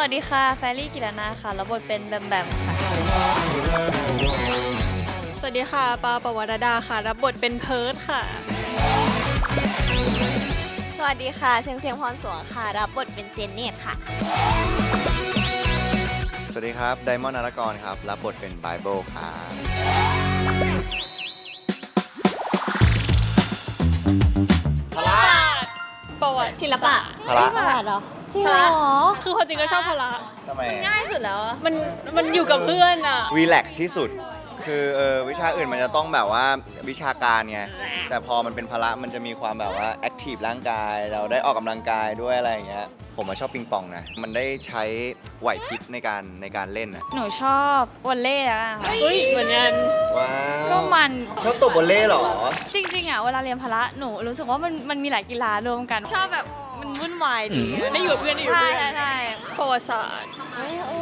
วัสดีค่ะ แฟรี่กิรนาค่ะรับบทเป็นแบมแบมค่ะ สวัสดีค่ะ ปาปวรดาค่ะ รับบทเป็นเพิร์ดค่ะ สวัสดีค่ะ เสียงเสียงพรสวงค่ะ รับบทเป็นเจนเนตค่ะ สวัสดีครับ ไดมอนด์นารกรครับ รับบทเป็นไบเบิลครับประวัติศิลปะพละขนาดเหรอ จริงพเหรละอคือคนจริงก็ชอบพละ ทำไมง่ายสุดแล้วอะมันมันอยู่กับเพื่อนอะรีแลกซ์ที่สุด คือเออวิชาอื่นมันจะต้องแบบว่าวิชาการไง แต่พอมันเป็นพละมันจะมีความแบบว่าแอคทีฟร่างกาย เราได้ออกกำลังกายด้วยอะไรอย่างเงี้ย ผมมาชอบปิงปองนะ มันได้ใช้ไหวพริบในการในการเล่นอะหนูชอบวอลเล่แล้วกันค่ะเฮ้ยเหมือนกัน ว้าว ก็มันชอบตบบอลเล่เหรอ จริงๆอะเวลาเรียนพละหนูรู้สึกว่ามันมันมีหลายกีฬารวมกัน ชอบแบบ มันวุ่นวายดีได้อยู่กับเพื่อนได้อยู่กับใช่เพื่อนใช่ใช่ประวัติศาสตร์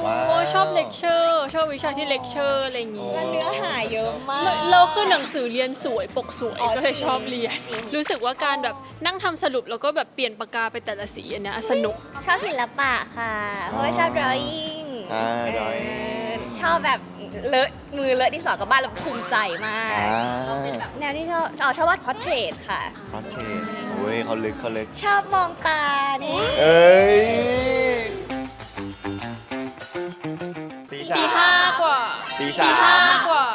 ว้าว โอ้ชอบเลคเชอร์ชอบวิชาที่เลคเชอร์อะไรอย่างงี้ เนื้อหาเยอะมาก เราคือหนังสือเรียนสวยปกสวยก็เลยชอบเรียน รู้สึกว่าการแบบนั่งทำสรุปแล้วก็แบบเปลี่ยนปากกาไปแต่ละสีอันเนี้ยสนุก ชอบศิลปะค่ะ เพราะว่าชอบ drawing อ่า drawing เออชอบแบบเลอะมือเลอะที่สอกับบ้านแล้วภูมิใจมาก อ่าแนวที่ชอบอ๋อชอบวาด portrait ค่ะ พอเทนโอ้ ยเขาลึกเขาลึก ชอบมองตานี่เอ้ยตีสาตีห้ามกว่าตีตีสามห้ากว่า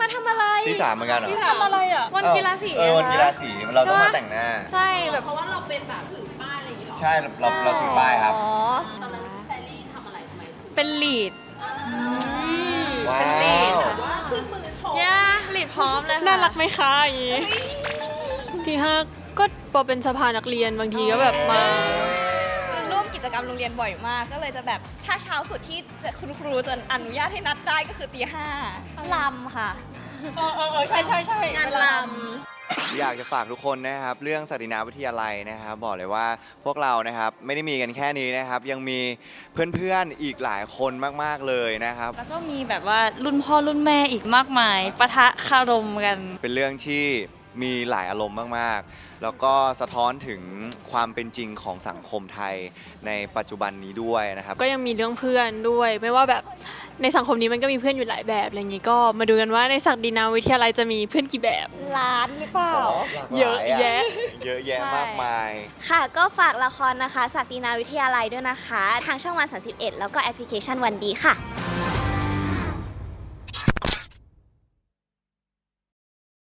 มาทำอะไรตีสามเหมือนกันเหรอทำอะไรอะ วันกีฬาสีเออวันกีฬาไงคะสีเราต้องใช่มาปะแต่งหน้า ใช่แบบใช่เราเราถือป้ายครับอ๋อเป็นลีดว้าเป็นลีดว ค่ะย่าลีดพร้อมเลยค่ะน่ารักไหมคะอย่างงี้ ที่ห้าก็พอเป็นสภานักเรียนบางทีก็แบบมา ร่วมกิจกรรมโรงเรียนบ่อยมาก ก็เลยจะแบบถ้าเช้าสุดที่จะคุณครูจะอนุญาตให้นัดได้ก็คือตีห้าลำค่ะ เออเออเออใช่ใช่ใช่งานลอยากจะฝากทุกคนนะครับ เรื่องสตรีนาวิทยาลัยนะครับ บอกเลยว่าพวกเรานะครับไม่ได้มีกันแค่นี้นะครับ ยังมีเพื่อนๆอีกหลายคนมากๆเลยนะครับ แล้วก็มีแบบว่ารุ่นพ่อรุ่นแม่อีกมากมายปะทะคารมกัน เป็นเรื่องที่ มีหลายอารมณ์มากๆ แล้วก็สะท้อนถึงความเป็นจริงของสังคมไทยในปัจจุบันนี้ด้วยนะครับ ก็ยังมีเรื่องเพื่อนด้วย ไม่ว่าแบบในสังคมนี้มันก็มีเพื่อนอยู่หลายแบบอะไรอย่างงี้ก็มาดูกันว่าในศักดินาวิทยาลัยจะมีเพื่อนกี่แบบำร้านหรือเปล่า เยอะแยะ เยอะแยะมากมาย ค่ะก็ฝากละครนะคะ ศักดินาวิทยาลัยด้วยนะคะ ทางช่องวัน 31 แล้วก็แอปพลิเคชันวันดีค่ะ